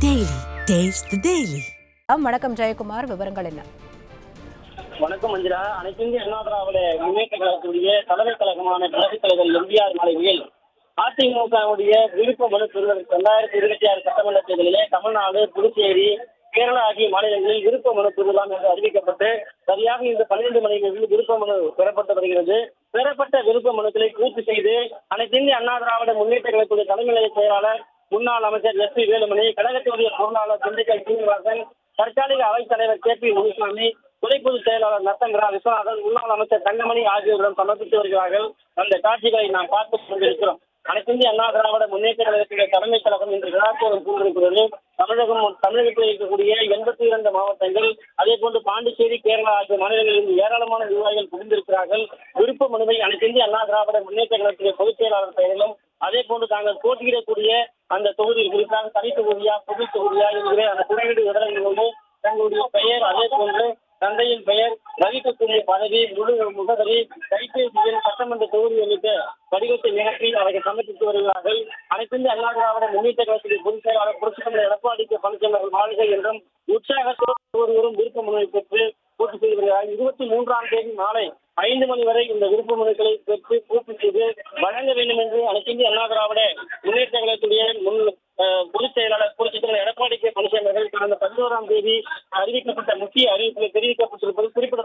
Taste the Daily. வணக்கம் ஜெயக்குமார் விவரங்கள் என்ன? வணக்கம் மஞ்சிரா அனைத்து இந்திய அண்ணா திராவிட முன்னேற்ற கழகத்துடைய தலைமை கழகமான கழகத் தலைவர் எம்ஜிஆர் மாளிகையில் அதிமுகவுடைய விருப்ப மனு பெறுவதற்கு இரண்டாயிரத்தி இருபத்தி ஆறு சட்டமன்ற தேர்தலிலே தமிழ்நாடு புதுச்சேரி கேரளா ஆகிய மாநிலங்களில் விருப்ப மனு பெறலாம் என்று அறிவிக்கப்பட்டு சரியாக இந்த பன்னிரண்டு மணிகளில் விருப்ப மனு பெறப்பட்டு வருகிறது. பெறப்பட்ட விருப்ப மனுக்களை பூர்த்தி செய்து அனைத்து இந்திய அண்ணா திராவிட முன்னேற்ற கழகத்துடைய தலைமை நிலைய செயலாளர் முன்னாள் அமைச்சர் எஸ் பி வேலுமணி கழகத்தினுடைய பொருளாளர் திண்டுக்கல் சீனிவாசன் தற்காலிக அவைத் தலைவர் கே பி முனுசாமி துணை பொதுச் செயலாளர் நத்தங்கரா விஸ்வநாதன் முன்னாள் அமைச்சர் தங்கமணி ஆகியோரிடம் சமர்ப்பித்து வருகிறார்கள். அந்த காட்சிகளை நாம் பார்த்து கொண்டிருக்கிறோம். அனைத்து இந்திய அண்ணா திராவிட முன்னேற்ற கழகத்தினுடைய தலைமைக் கழகம் இன்று விழாக்கோலம் கூறியிருக்கிறது தமிழகம் தமிழகத்தில் இருக்கக்கூடிய எண்பத்தி இரண்டு மாவட்டங்கள் அதே போன்று பாண்டிச்சேரி கேரளா ஆகிய மாநிலங்களில் ஏராளமான நிர்வாகிகள் புரிந்திருக்கிறார்கள் விருப்ப மனுவை அனைத்து இந்திய அண்ணா திராவிட முன்னேற்ற கழகத்தினுடைய பொதுச் செயலாளர் பெயரிலும் அதே போன்று தாங்கள் போட்டியிடக்கூடிய அந்த தொகுதி குறிப்பாக தனி தொகுதியா பொது தொகுதியா என்கிற அந்த குறியீடு விவரங்களோடு தங்களுடைய பெயர் அதே போன்று தந்தையின் பெயர் வகிக்கக்கூடிய பதவி முழு முகவரி கைபேசியில் சட்டமன்ற தொகுதி உள்ளிட்ட படிவத்தை நிகழ்த்தி அவர்கள் சமர்ப்பித்து வருகிறார்கள். அனைத்து இந்திய அண்ணா திராவிட முன்னேற்ற கழகத்துடைய பொதுச் செயலாளர் புரட்சித்தலைவர் எடப்பாடி கே பழனிசாமி வாழ்க என்றும் உற்சாகத்தோடு ஒருவரும் விருப்ப மனுவை பெற்று பூர்த்தி செய்து வருகிறார்கள் இருபத்தி மூன்றாம் தேதி மாலை ஐந்து மணி வரை இந்த விருப்ப மனுக்களை பெற்று பூர்த்தி செய்து வழங்க வேண்டும் என்று அனைத்து இந்திய அண்ணா திராவிட முன்னேற்ற கழகத்துடைய முன் பொதுச் செயலாளர் புரட்சித் எடப்பாடி கே பழனிசாமி அவர்கள் கடந்த பதினோராம் தேதி அறிவிக்கப்பட்ட முக்கிய அறிவிப்புகள் தெரிவிக்கப்பட்டிருப்பது குறிப்பிட